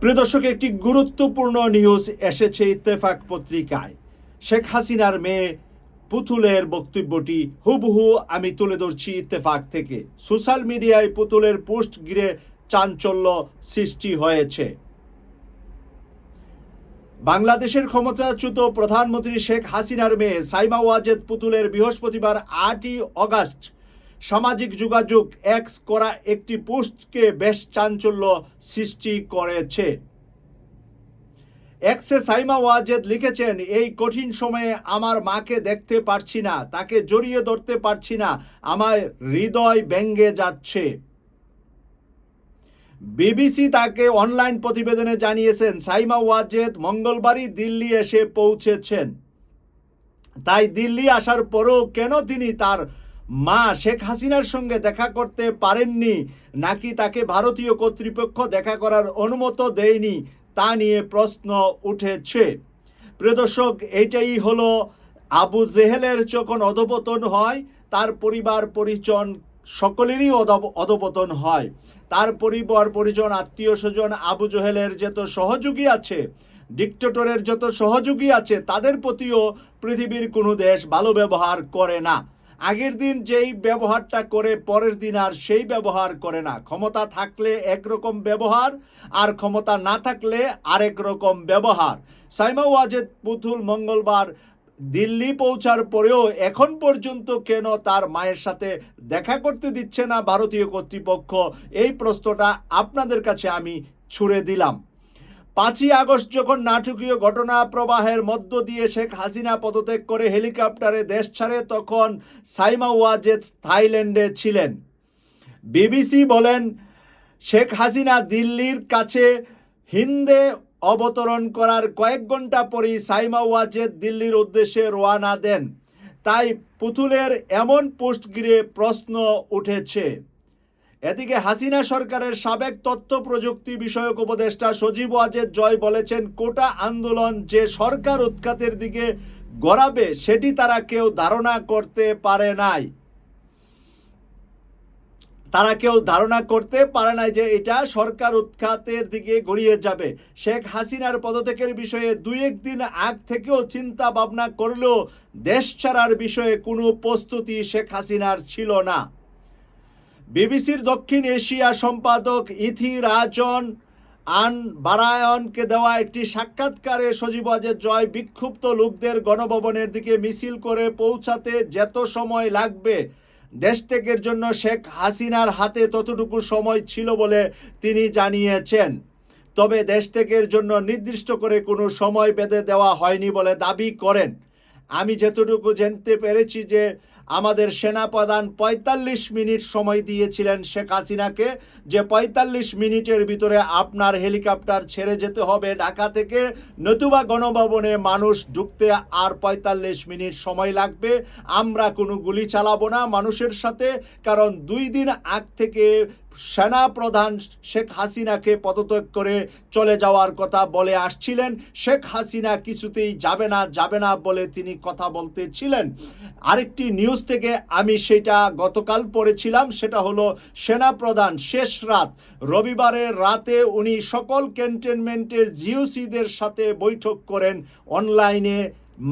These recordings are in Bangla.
প্রিয় দর্শক, একটি গুরুত্বপূর্ণ নিউজ এসেছে ইত্তেফাক পত্রিকায়। শেখ হাসিনার মেয়ে পুতুলের বক্তব্যটি হুবহু আমি তুলে ধরছি ইত্তেফাক থেকে। সোশ্যাল মিডিয়ায় পুতুলের পোস্ট ঘিরে চাঞ্চল্য সৃষ্টি হয়েছে। বাংলাদেশের ক্ষমতাচ্যুত প্রধানমন্ত্রী শেখ হাসিনার মেয়ে সাইমা ওয়াজেদ পুতুলের বৃহস্পতিবার আটই অগাস্ট সামাজিক যোগাযোগ এক্স করা একটি পোস্টকে বেশ চাঞ্চল্য সৃষ্টি করেছে। এক্সে সাইমা ওয়াজেদ লিখেছেন, এই কঠিন সময়ে আমার মাকে দেখতে পারছি না, তাকে জড়িয়ে ধরতে পারছি না, আমার হৃদয় ব্যঙ্গে যাচ্ছে। বিবিসি তাকে অনলাইন প্রতিবেদনে জানিয়েছেন, সাইমা ওয়াজেদ মঙ্গলবারই দিল্লি এসে পৌঁছেছেন। তাই দিল্লি আসার পরও কেন তিনি তার মা শেখ হাসিনার সঙ্গে দেখা করতে পারেননি, নাকি তাকে ভারতীয় কর্তৃপক্ষ দেখা করার অনুমতি দেয়নি, তা নিয়ে প্রশ্ন উঠেছে। প্রিয় দর্শক, এইটাই হলো আবু জেহেলের যখন অধপতন হয়, তার পরিবার পরিজন সকলেরই অধপ- অধপতন হয়। তার পরিবার পরিজন, আত্মীয় স্বজন, আবু জহেলের যত সহযোগী আছে, ডিক্টেটরের যত সহযোগী আছে, তাদের প্রতিও পৃথিবীর কোনো দেশ ভালো ব্যবহার করে না। আগের দিন যেই ব্যবহারটা করে, পরের দিন আর সেই ব্যবহার করে না। ক্ষমতা থাকলে একরকম ব্যবহার, আর ক্ষমতা না থাকলে আরেক রকম ব্যবহার। সাইমা ওয়াজেদ পুতুল মঙ্গলবার দিল্লি পৌঁছার পরেও এখন পর্যন্ত কেন তার মায়ের সাথে দেখা করতে দিচ্ছে না ভারতীয় কর্তৃপক্ষ? এই প্রশ্নটা আপনাদের কাছে আমি ছুড়ে দিলাম। পাঁচই আগস্ট যখন নাটকীয় ঘটনা প্রবাহের মধ্য দিয়ে শেখ হাসিনা পদত্যাগ করে হেলিকপ্টারে দেশ ছাড়ে, তখন সাইমা ওয়াজেদ থাইল্যান্ডে ছিলেন। বিবিসি বলেন, শেখ হাসিনা দিল্লির কাছে হিন্দে অবতরণ করার কয়েক ঘণ্টা পরেই সাইমা ওয়াজেদ দিল্লির উদ্দেশ্যে রওনা দেন। তাই পুতুলের এমন পোস্ট ঘিরে প্রশ্ন উঠেছে। এদিকে হাসিনা সরকারের সাবেক তথ্য প্রযুক্তি বিষয়ক উপদেষ্টা সজীব ওয়াজেদ জয় বলেছেন, কোটা আন্দোলন যে সরকার উৎখাতের দিকে গড়াবে, সেটি তারা কেউ ধারণা করতে পারে নাই। তারা কেউ ধারণা করতে পারে নাই যে এটা সরকার উৎখাতের দিকে গড়িয়ে যাবে। শেখ হাসিনার পদত্যাগের বিষয়ে দুই একদিন আগ থেকেও চিন্তা ভাবনা করলেও দেশ ছাড়ার বিষয়ে কোনো প্রস্তুতি শেখ হাসিনার ছিল না। বিবিসির দক্ষিণ এশিয়া সম্পাদক ইথি রাজন আন বারায়নকে দেওয়া একটি সাক্ষাৎকারে সজীব ওয়াজেদ জয় বিক্ষুব্ধ লোকদের গণভবনের দিকে মিছিল করে পৌঁছাতে যত সময় লাগবে দেশত্যাগের জন্য শেখ হাসিনার হাতে ততটুকু সময় ছিল বলে তিনি জানিয়েছেন। তবে দেশত্যাগের জন্য নির্দিষ্ট করে কোনো সময় বেঁধে দেওয়া হয়নি বলে দাবি করেন। আমি যতটুকু জানতে পেরেছি যে আমাদের সেনাপ্রধান পঁয়তাল্লিশ মিনিট সময় দিয়েছিলেন শেখ হাসিনাকে যে পঁয়তাল্লিশ মিনিটের ভিতরে আপনার হেলিকপ্টার ছেড়ে যেতে হবে ঢাকা থেকে, নতুবা গণভবনে মানুষ ঢুকতে আর পঁয়তাল্লিশ মিনিট সময় লাগবে। আমরা কোনো গুলি চালাবো না মানুষের সাথে, কারণ দুই দিন আগ থেকে সেনা প্রধান শেখ হাসিনাকে পদত্যাগ করে চলে যাওয়ার কথা বলে আসছিলেন। শেখ হাসিনা কিছুতেই যাবে না যাবে না বলে তিনি কথা বলতেছিলেন। আরেকটি নিউজ থেকে আমি সেটা গতকাল পড়েছিলাম, সেটা হলো সেনা প্রধান শেষ রাত, রবিবারের রাতে উনি সকল ক্যান্টনমেন্টের জিওসিদের সাথে বৈঠক করেন, অনলাইনে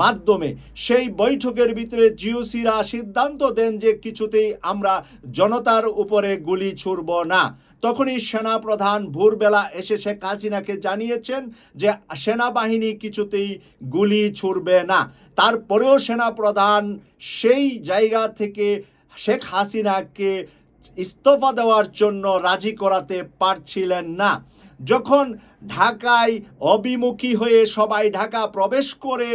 মাধ্যমে। সেই বৈঠকের ভিতরে জিওসিরা সিদ্ধান্ত দেন যে কিছুতেই আমরা জনতার উপরে গুলি ছুড়ব না। তখনই সেনাপ্রধান ভোরবেলা এসে শেখ হাসিনাকে জানিয়েছেন যে সেনাবাহিনী কিছুতেই গুলি ছুড়বে না। তারপরেও সেনাপ্রধান সেই জায়গা থেকে শেখ হাসিনাকে ইস্তফা দেওয়ার জন্য রাজি করাতে পারছিলেন না। যখন ঢাকায় অবিমুখী হয়ে সবাই ঢাকা প্রবেশ করে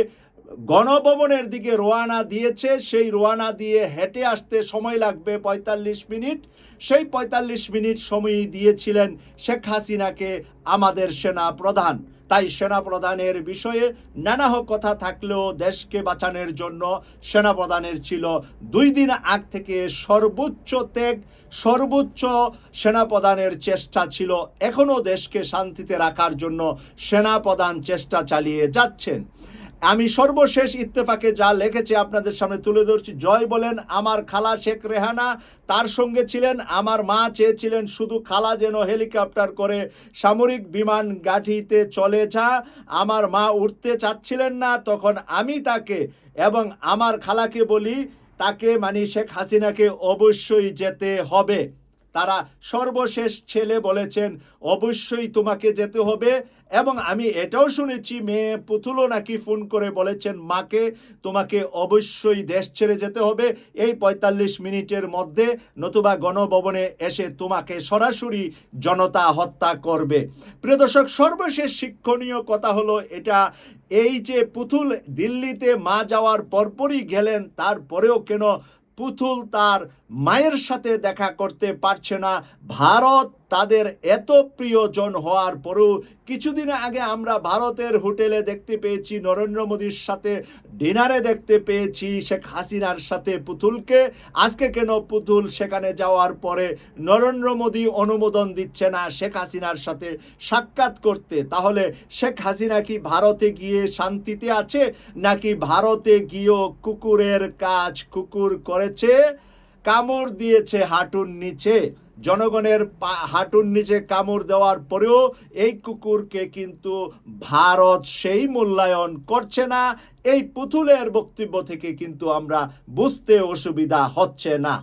গণভবনের দিকে রোয়ানা দিয়েছে। সেই রোয়ানা দিয়ে হেঁটে আসতে সময় লাগবে পঁয়তাল্লিশ মিনিট। সেই পঁয়তাল্লিশ মিনিট সময় দিয়েছিলেন শেখ হাসিনাকে আমাদের সেনা প্রধান। তাই সেনা প্রধানের বিষয়ে নানা কথা থাকলেও দেশকে বাঁচানোর জন্য সেনা প্রধানের ছিল দুই দিন আগ থেকে সর্বোচ্চ ত্যাগ, সর্বোচ্চ সেনাপ্রধানের চেষ্টা ছিল। এখনও দেশকে শান্তিতে রাখার জন্য সেনাপ্রধান চেষ্টা চালিয়ে যাচ্ছেন। আমি সর্বশেষ ইত্তেফাকে যা লিখেছে আপনাদের সামনে তুলে ধরছি। জয় বলেন, আমার খালা শেখ রেহানা, তার সঙ্গে ছিলেন, আমার মা চেয়েছিলেন শুধু খালা যেন হেলিকপ্টার করে সামরিক বিমান গাঠিতে চলে যা। আমার মা উঠতে চাচ্ছিলেন না, তখন আমি তাকে এবং আমার খালাকে বলি, তাকে মানে শেখ হাসিনাকে অবশ্যই যেতে হবে। তারা সর্বশেষ ছেলে বলেছেন, অবশ্যই তোমাকে যেতে হবে। এবং আমি এটাও শুনেছি, মেয়ে পুতুলও নাকি ফোন করে বলেছেন, মাকে, তোমাকে অবশ্যই দেশ ছেড়ে যেতে হবে। এই পঁয়তাল্লিশ মিনিটের মধ্যে নতুবা গণভবনে এসে তোমাকে সরাসরি জনতা হত্যা করবে। প্রিয় দর্শক, সর্বশেষ শিক্ষণীয় কথা হলো এটা, এই যে পুতুল দিল্লিতে মা যাওয়ার পরপরই গেলেন, তারপরেও কেন পুতুল তার মায়ের সাথে দেখা করতে পারছে না। ভারত তাদের এত প্রিয়জন হওয়ার পরেও কিছুদিন আগে আমরা ভারতের হোটেলে দেখতে পেয়েছি, নরেন্দ্র মোদীর সাথে ডিনারে দেখতে পেয়েছি, শেখ হাসিনার সাথে পুতুলকে। আজকে কেন পুতুল সেখানে যাওয়ার পরে নরেন্দ্র মোদী অনুমোদন দিচ্ছে না শেখ হাসিনার সাথে সাক্ষাৎ করতে? তাহলে শেখ হাসিনা কি ভারতে গিয়ে শান্তিতে আছে, নাকি ভারতে গিয়েও কুকুরের কাজ কুকুর করেছে? কামড় দিয়েছে হাঁটুর নিচে। জনগণের হাঁটুর নিচে কামড় দেওয়ার পরেও এই কুকুরকে কিন্তু ভারত সেই মূল্যায়ন করছে না। এই পুতুলের বক্তব্য থেকে কিন্তু আমরা বুঝতে অসুবিধা হচ্ছে না।